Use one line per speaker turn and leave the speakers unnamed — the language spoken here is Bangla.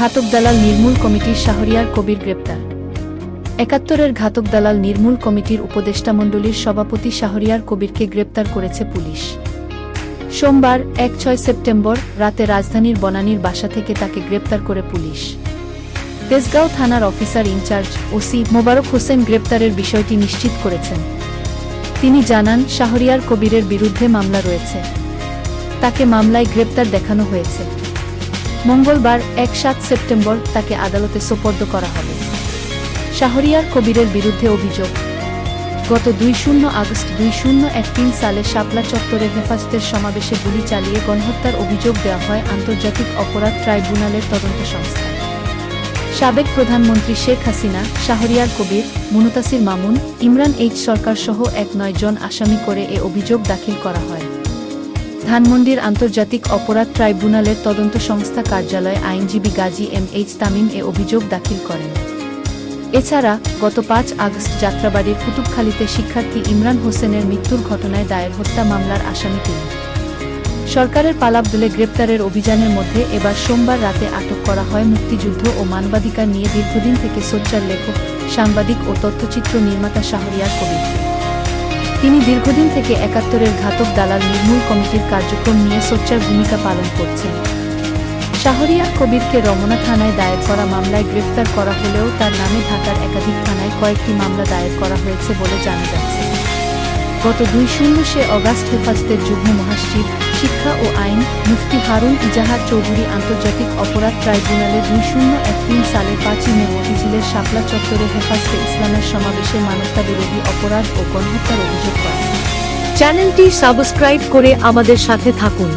ঘাতক দালাল নির্মূল কমিটির শাহরিয়ার কবির গ্রেপ্তার। একাত্তরের ঘাতক দালাল নির্মূল কমিটির উপদেষ্টামণ্ডলীর সভাপতি শাহরিয়ার কবিরকে গ্রেপ্তার করেছে পুলিশ। সোমবার এক ছয় সেপ্টেম্বর, রাতে রাজধানীর বনানীর বাসা থেকে তাকে গ্রেপ্তার করে পুলিশ। তেজগাঁও থানার officer in charge OC Mobarak Hossain গ্রেপ্তারের বিষয়টি নিশ্চিত করেছেন। তিনি জানান, শাহরিয়ার কবিরের বিরুদ্ধে মামলা রয়েছে। তাকে মামলায় গ্রেপ্তার দেখানো হয়েছে। মঙ্গলবার এক সাত সেপ্টেম্বর তাকে আদালতে সোপর্দ করা হবে। শাহরিয়ার কবিরের বিরুদ্ধে অভিযোগ। গত দুই শূন্য আগস্ট দুই শূন্য এক তিন সালে শাপলা চত্বরে হেফাজতের সমাবেশে গুলি চালিয়ে গণহত্যার অভিযোগ দেওয়া হয় আন্তর্জাতিক অপরাধ ট্রাইব্যুনালের তদন্ত সংস্থা। সাবেক প্রধানমন্ত্রী শেখ হাসিনা, শাহরিয়ার কবির, মুনতাসির মামুন, ইমরান এইচ সরকার সহ এক নয় জন আসামি করে এ অভিযোগ দাখিল করা হয়। ধানমন্ডির আন্তর্জাতিক অপরাধ ট্রাইব্যুনালের তদন্ত সংস্থা কার্যালয়ে আইনজীবী গাজী এম এইচ তামিম এ অভিযোগ দাখিল করেন। এছাড়া, গত পাঁচ আগস্ট যাত্রাবাড়ির কুতুবখালীতে শিক্ষার্থী ইমরান হোসেনের মৃত্যুর ঘটনায় দায়ের হত্যা মামলার আসামি তিনি। সরকারের পালাবদলে গ্রেপ্তারের অভিযানের মধ্যে এবার সোমবার রাতে আটক করা হয় মুক্তিযুদ্ধ ও মানবাধিকার নিয়ে দীর্ঘদিন থেকে সোচ্চার লেখক, সাংবাদিক ও তথ্যচিত্র নির্মাতা শাহরিয়ার কবিরকে তিনি দীর্ঘদিন থেকে একাত্তরের ঘাতক দালাল নির্মূল কমিটির কার্যক্রম নিয়ে সোচ্চার ভূমিকা পালন করছেন। শাহরিয়ার কবিরকে রমনা থানায় দায়ের করা মামলায় গ্রেফতার করা হলেও তার নামে ঢাকার একাধিক থানায় কয়েকটি মামলা দায়ের করা হয়েছে বলে জানা যাচ্ছে। গত দুই শূন্য সে অগাস্ট হেফাজতের যুগ্ম মহাসচিব শিক্ষা ও আইন, মুফতি হারুন ইজাহার চৌধুরী আন্তর্জাতিক অপরাধ ট্রাইব্যুনালে দুই শূন্য এক তিন সালে পাঁচই মে মতিঝিলের শাপলা চত্বরে হেফাজতে ইসলামের সমাবেশে মানবতা বিরোধী অপরাধ ও গণহত্যার অভিযোগ করেন।
চ্যানেলটি সাবস্ক্রাইব করে আমাদের সাথে থাকুন।